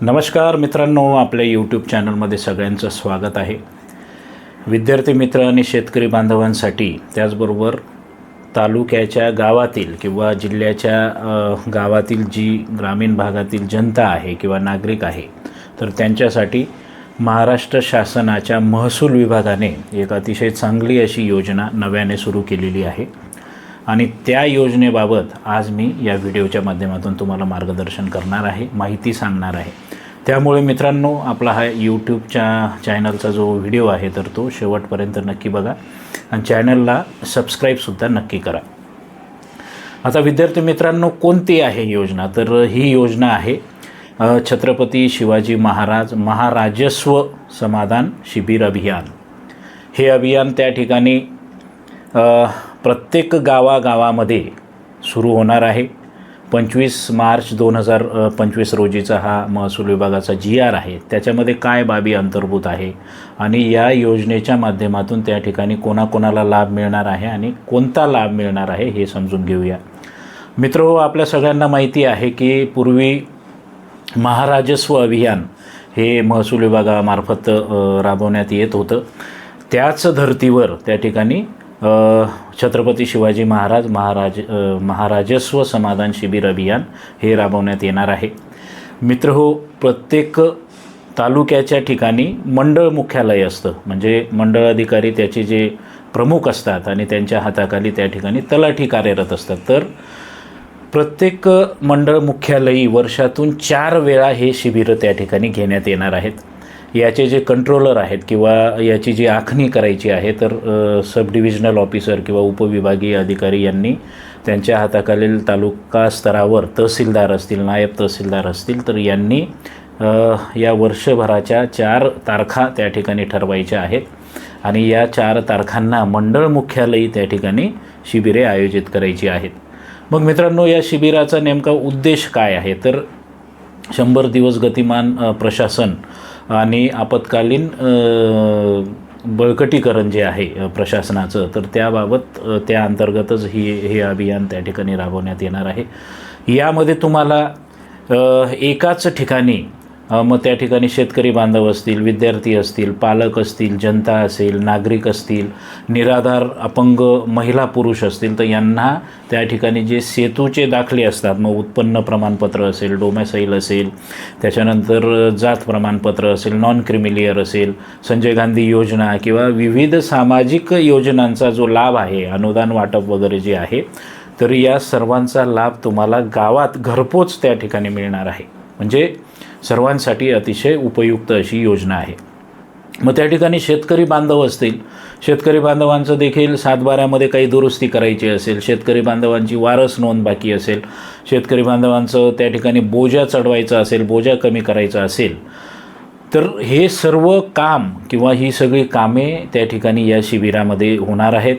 नमस्कार मित्रांनो आपल्या यूट्यूब चॅनलमध्ये सगळ्यांचं स्वागत आहे. विद्यार्थी मित्र आणि शेतकरी बांधवांसाठी त्याचबरोबर तालुक्याच्या गावातील किंवा जिल्ह्याच्या गावातील जी ग्रामीण भागातील जनता आहे किंवा नागरिक आहे तर त्यांच्यासाठी महाराष्ट्र शासनाच्या महसूल विभागाने एक अतिशय चांगली अशी योजना नव्याने सुरू केलेली आहे. आणि त्या योजनेबाबत आज मी या व्हिडिओच्या माध्यमातून तुम्हाला मार्गदर्शन करणार आहे माहिती सांगणार आहे. त्यामुळे मित्रांनो आपला हा यूट्यूबच्या चॅनलचा जो व्हिडिओ आहे तर तो शेवटपर्यंत नक्की बघा. आणि चॅनलला सबस्क्राईबसुद्धा नक्की करा. आता विद्यार्थी मित्रांनो कोणती आहे योजना? तर ही योजना आहे छत्रपती शिवाजी महाराज महाराजस्व समाधान शिबिर अभियान. हे अभियान त्या ठिकाणी प्रत्येक गावागावामध्ये सुरू होणार आहे. पंचवीस मार्च दोन हजार पंचवीस रोजीचा हा महसूल विभागाचा जी आर आहे. त्याच्यामध्ये काय बाबी अंतर्भूत आहे आणि या योजनेच्या माध्यमातून त्या ठिकाणी कोणाकोणाला लाभ मिळणार आहे आणि कोणता लाभ मिळणार आहे हे समजून घेऊया. मित्र हो, आपल्या सगळ्यांना माहिती आहे की पूर्वी महाराजस्व अभियान हे महसूल विभागामार्फत राबवण्यात येत होतं. त्याच धर्तीवर त्या ठिकाणी छत्रपती शिवाजी महाराज महाराज महाराजस्व समाधान शिबिर अभियान हे राबवण्यात येणार आहे. मित्र हो प्रत्येक तालुक्याच्या ठिकाणी मंडळ मुख्यालय असतं. म्हणजे मंडळ अधिकारी त्याचे जे प्रमुख असतात आणि त्यांच्या हाताखाली त्या ठिकाणी तलाठी कार्यरत असतात. तर प्रत्येक मंडळ मुख्यालयी वर्षातून चार वेळा हे शिबिरं त्या ठिकाणी घेण्यात येणार आहेत. याचे जे कंट्रोलर आहेत किंवा याची जी आखणी करायची आहे तर सब डिव्हिजनल ऑफिसर किंवा उपविभागीय अधिकारी यांनी त्यांच्या हाताखालील तालुका स्तरावर तहसीलदार असतील नायब तहसीलदार असतील तर यांनी या वर्षभराच्या चार तारखा त्या ठिकाणी ठरवायच्या आहेत. आणि या चार तारखांना मंडळ मुख्यालयी त्या ठिकाणी शिबिरे आयोजित करायची आहेत. मग मित्रांनो या शिबिराचा नेमका उद्देश काय आहे? तर शंभर दिवस गतिमान प्रशासन आणि आपत्कालीन बळकटीकरण जे आहे प्रशासनाचं तर त्याबाबत त्या अंतर्गतच ही हे अभियान त्या ठिकाणी राबवण्यात येणार आहे. यामध्ये तुम्हाला एकाच ठिकाणी मग त्या ठिकाणी शेतकरी बांधव असतील विद्यार्थी असतील पालक असतील जनता असेल नागरिक असतील निराधार अपंग महिला पुरुष असतील तर यांना त्या ठिकाणी जे सेतूचे दाखले असतात मग उत्पन्न प्रमाणपत्र असेल डोमॅसाईल असेल त्याच्यानंतर जात प्रमाणपत्र असेल नॉन क्रिमिलियर असेल संजय गांधी योजना किंवा विविध सामाजिक योजनांचा जो लाभ आहे अनुदान वाटप वगैरे जे आहे तर या सर्वांचा लाभ तुम्हाला गावात घरपोच त्या ठिकाणी मिळणार आहे. म्हणजे सर्वांसाठी अतिशय उपयुक्त अशी योजना आहे. मग त्या ठिकाणी शेतकरी बांधव असतील. शेतकरी बांधवांचं देखील सातबाऱ्यामध्ये काही दुरुस्ती करायची असेल. शेतकरी बांधवांची वारस नोंद बाकी असेल. शेतकरी बांधवांचं त्या ठिकाणी बोजा चढवायचा असेल बोजा कमी करायचा असेल. तर हे सर्व काम किंवा ही सगळी कामे त्या ठिकाणी या शिबिरामध्ये होणार आहेत.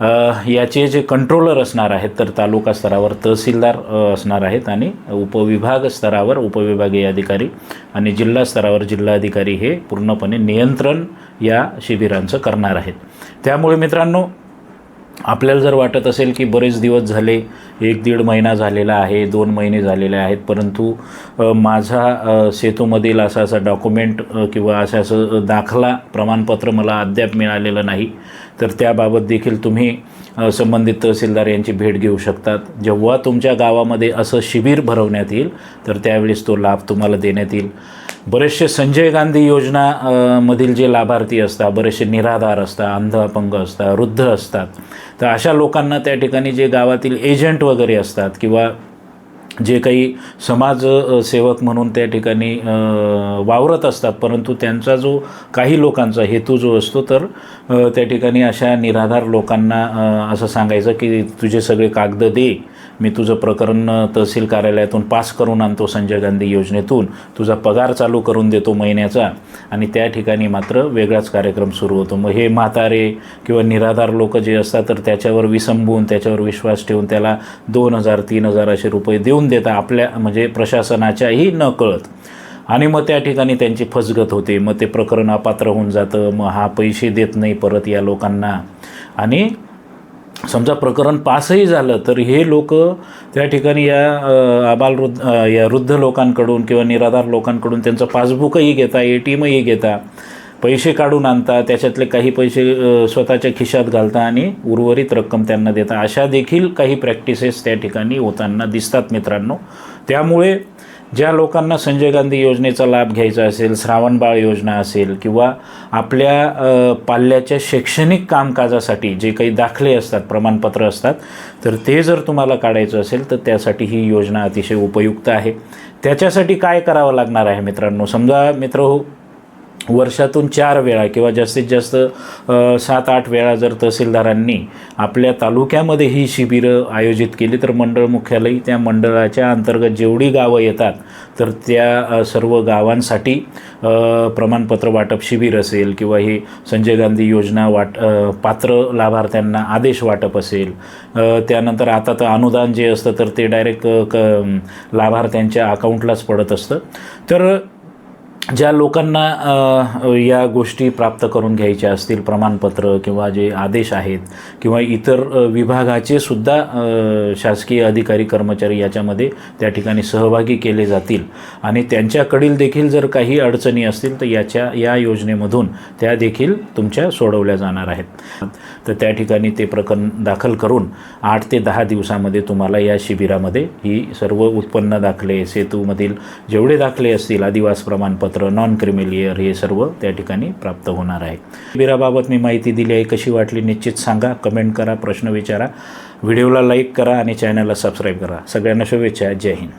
याचे जे कंट्रोलर असणार आहेत तर तालुका स्तरावर तहसीलदार असणार आहेत आणि उपविभाग स्तरावर उपविभागीय अधिकारी आणि जिल्हा स्तरावर जिल्हाधिकारी हे पूर्णपणे नियंत्रण या शिबिरांचं करणार आहेत. त्यामुळे मित्रांनो आपल्याला जर वाटत असेल की बरेच दिवस झाले एक दीड महिना झालेला आहे दोन महिने झालेले आहेत परंतु माझा सेतूमधील असा असा डॉक्युमेंट किंवा असं असं दाखला प्रमाणपत्र मला अद्याप मिळालेलं नाही तर त्याबाबत देखील तुम्ही संबंधित तहसीलदार यांची भेट घेऊ शकतात. जेव्हा तुमच्या गावामध्ये असं शिबिर भरवण्यात येईल तर त्यावेळेस तो लाभ तुम्हाला देण्यात येईल. बरेचसे संजय गांधी योजना मधील जे लाभार्थी असतात बरेचसे निराधार असतात अंध अपंग असतात वृद्ध असतात. तर अशा लोकांना त्या ठिकाणी जे गावातील एजंट वगैरे असतात किंवा जे काही समाज सेवक म्हणून त्या ठिकाणी वावरत असतात परंतु त्यांचा जो काही लोकांचा हेतू जो असतो तर त्या ठिकाणी अशा निराधार लोकांना असं सांगायचं की तुझे सगळे कागद दे मी तुझं प्रकरण तहसील कार्यालयातून पास करून आणतो संजय गांधी योजनेतून तुझा पगार चालू करून देतो महिन्याचा आणि त्या ठिकाणी मात्र वेगळाच कार्यक्रम सुरू होतो. मग हे म्हातारे किंवा निराधार लोक जे असतात तर त्याच्यावर विसंबून त्याच्यावर विश्वास ठेवून त्याला दोन हजार तीन हजार असे रुपये देऊन देता आपल्या म्हणजे प्रशासनाच्याही न कळत आणि मग त्या ठिकाणी त्यांची फसगत होते. मग ते प्रकरण अपात्र होऊन जातं. मग हा पैसे देत नाही परत या लोकांना. आणि समजा प्रकरण पासही झालं तर हे लोक त्या ठिकाणी या आबालवृद्ध या वृद्ध लोकांकडून किंवा निराधार लोकांकडून त्यांचं पासबुकही घेता ए टी एमही घेता. पैसे काढून आणता त्याच्यातले काही पैसे स्वतःच्या खिशात घालता आणि उर्वरित रक्कम त्यांना देता. अशा देखील काही प्रॅक्टिसेस त्या ठिकाणी होताना दिसतात मित्रांनो. त्यामुळे ज्या लोकांना संजय गांधी योजनेचा लाभ घ्यायचा असेल श्रावणबाळ योजना असेल किंवा आपल्या पाल्याच्या शैक्षणिक कामकाजासाठी जे काही दाखले असतात प्रमाणपत्र असतात तर ते जर तुम्हाला काढायचं असेल तर त्यासाठी ही योजना अतिशय उपयुक्त आहे. त्याच्यासाठी काय करावं लागणार आहे मित्रांनो? समजा मित्र हो, वर्षातून चार वेळा किंवा जास्तीत जास्त सात आठ वेळा जर तहसीलदारांनी आपल्या तालुक्यामध्ये ही शिबिरं आयोजित केली तर मंडळ मुख्यालय त्या मंडळाच्या अंतर्गत जेवढी गावं येतात तर त्या सर्व गावांसाठी प्रमाणपत्र वाटप शिबिर असेल किंवा हे संजय गांधी योजना वाट पात्र लाभार्थ्यांना आदेश वाटप असेल. त्यानंतर आता तर अनुदान जे असतं तर ते डायरेक्ट क लाभार्थ्यांच्या अकाउंटलाच पडत असतं. तर ज्या लोकांना या गोष्टी प्राप्त करून घ्यायच्या असतील प्रमाणपत्र किंवा जे आदेश आहेत किंवा इतर विभागाचे सुद्धा शासकीय अधिकारी कर्मचारी याच्यामध्ये त्या ठिकाणी सहभागी केले जातील. आणि त्यांच्याकडील देखील जर काही अडचणी असतील तर याच्या या योजनेमधून त्या देखील तुमच्या सोडवल्या जाणार आहेत. तर त्या ठिकाणी ते प्रकरण दाखल करून आठ ते दहा दिवसामध्ये तुम्हाला या शिबिरामध्ये ही सर्व उत्पन्न दाखले सेतूमधील जेवढे दाखले असतील आदिवास प्रमाणपत्र नॉन क्रिमिलियर हे सर्व त्या ठिकाणी प्राप्त होणार आहे. शिबिराबाबत मी माहिती दिली आहे. कशी वाटली निश्चित सांगा. कमेंट करा प्रश्न विचारा. व्हिडिओला लाईक करा आणि चॅनलला सबस्क्राईब करा. सगळ्यांना शुभेच्छा. जय हिंद.